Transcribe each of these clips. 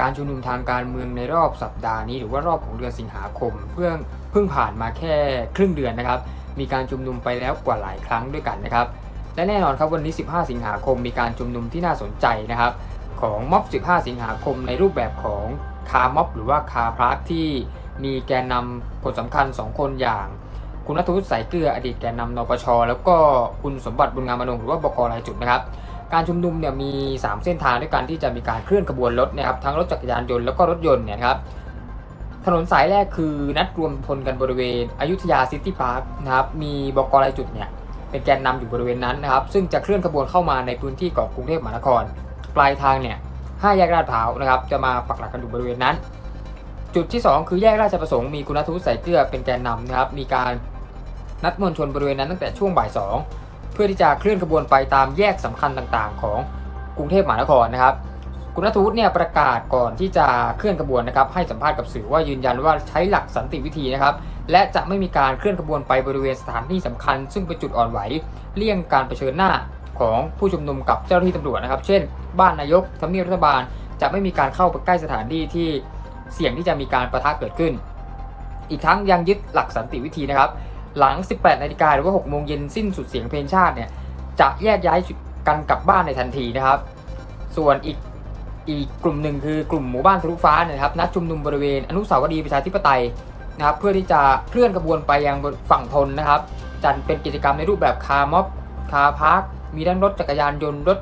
การชุมนุมทางการเมืองในรอบสัปดาห์นี้หรือว่ารอบของเดือนสิงหาคม เพื่อเพิ่งผ่านมาแค่ครึ่งเดือนนะครับ มีการชุมนุมไปแล้วกว่าหลายครั้งด้วยกันนะครับ และแน่นอนครับวันนี้ 15 สิงหาคมมีการชุมนุมที่น่าสนใจนะครับ ของม็อบ 15 สิงหาคมในรูปแบบของคาร์ม็อบหรือว่าคาร์พาร์คที่มีแกนนำคนสำคัญ 2 คนอย่าง คุณนัทวุฒิสายเกลืออดีตแกนนำนปช แล้วก็คุณสมบัติบุญงามอนงหรือว่าบกรายจุดนะครับ การชุมนุมเนี่ยมี 3 เส้นทางด้วยกันที่จะมีการเคลื่อนขบวนรถนะครับทั้งรถจักรยานยนต์แล้วก็รถยนต์เนี่ยครับถนนสายแรกคือนัดรวมพลกันบริเวณอยุธยาซิตี้พาร์คนะครับมีบกรายจุดเนี่ยเป็นแกนนำอยู่บริเวณนั้นนะครับซึ่งจะเคลื่อนขบวนเข้ามาในพื้นที่ของกรุงเทพมหานคร ปลายทางเนี่ยห้าแยกลาดพร้าวนะครับจะมาปักหลักกันอยู่บริเวณนั้น จุดที่ 2 คือแยกราชประสงค์มีคุณนัทวุฒิสายเกลือเป็นแกนนำนะครับมีการนัดมวลชนบริเวณนั้นตั้งแต่ช่วงบ่ายสอง เพื่อที่จะเคลื่อนขบวนไปตามแยกสำคัญต่างๆ ของกรุงเทพมหานครนะครับ คุณนัทวุฒิเนี่ยประกาศก่อนที่จะเคลื่อนขบวนนะครับให้สัมภาษณ์กับสื่อว่ายืนยันว่าใช้หลักสันติวิธีนะครับและจะไม่มีการเคลื่อนขบวนไปบริเวณสถานที่สำคัญ ซึ่งเป็นจุดอ่อนไหวเลี่ยงการเผชิญหน้าของผู้ชุมนุมกับเจ้าหน้าที่ตำรวจนะครับ เช่น บ้านนายกทำเนียบรัฐบาล จะไม่มีการเข้าไปใกล้สถานที่ที่เสี่ยงที่จะมีการประทะเกิดขึ้น อีกทั้งยังยึดหลักสันติวิธีนะครับ หลัง 18นาฬิกาหรือว่า6โมงเย็นสิ้นสุดเสียงเพลงชาติเนี่ยจะแยกย้ายกันกลับบ้านในทันทีนะครับ ส่วนอีกอีกกลุ่มหนึ่งคือกลุ่มหมู่บ้านทะลุฟ้าเนะครับนัดชุมนุมบริเวณอนุสาวรีย์ประชาธิปไตยนะครับเพื่อที่จะเคลื่อนขบวนไปยังฝั่งทนนะครับ จัดเป็นกิจกรรมในรูปแบบคาร์ม็อบคาร์พาร์คมีทั้งรถจักรยานยนต์รถ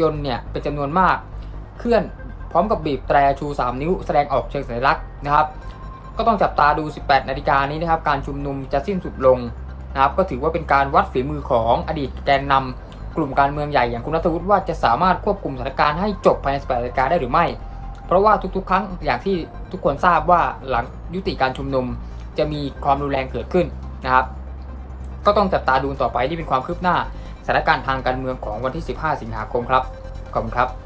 ยนต์เนี่ยเป็นจำนวนมาก เคลื่อนพร้อมกับบีบแตรชู 3 นิ้วแสดงออกเชิงสัญลักษณ์นะครับ ก็ต้องจับตาดู 18 นาฬิกานี้นะครับ การชุมนุมจะสิ้นสุดลงนะครับ ก็ถือว่าเป็นการวัดฝีมือของอดีตแกนนำกลุ่มการเมืองใหญ่อย่างคุณนัทวุฒิว่าจะสามารถควบคุมสถานการณ์ให้จบภายใน 18 นาฬิกาได้หรือไม่ เพราะว่าทุกๆ ครั้งอย่างที่ทุกคนทราบว่าหลังยุติการชุมนุมจะมีความรุนแรงเกิดขึ้นนะครับ ก็ต้องจับตาดูต่อไปที่เป็นความคืบหน้าสถานการณ์ทางการเมืองของวันที่ 15 สิงหาคมครับ ขอบคุณครับ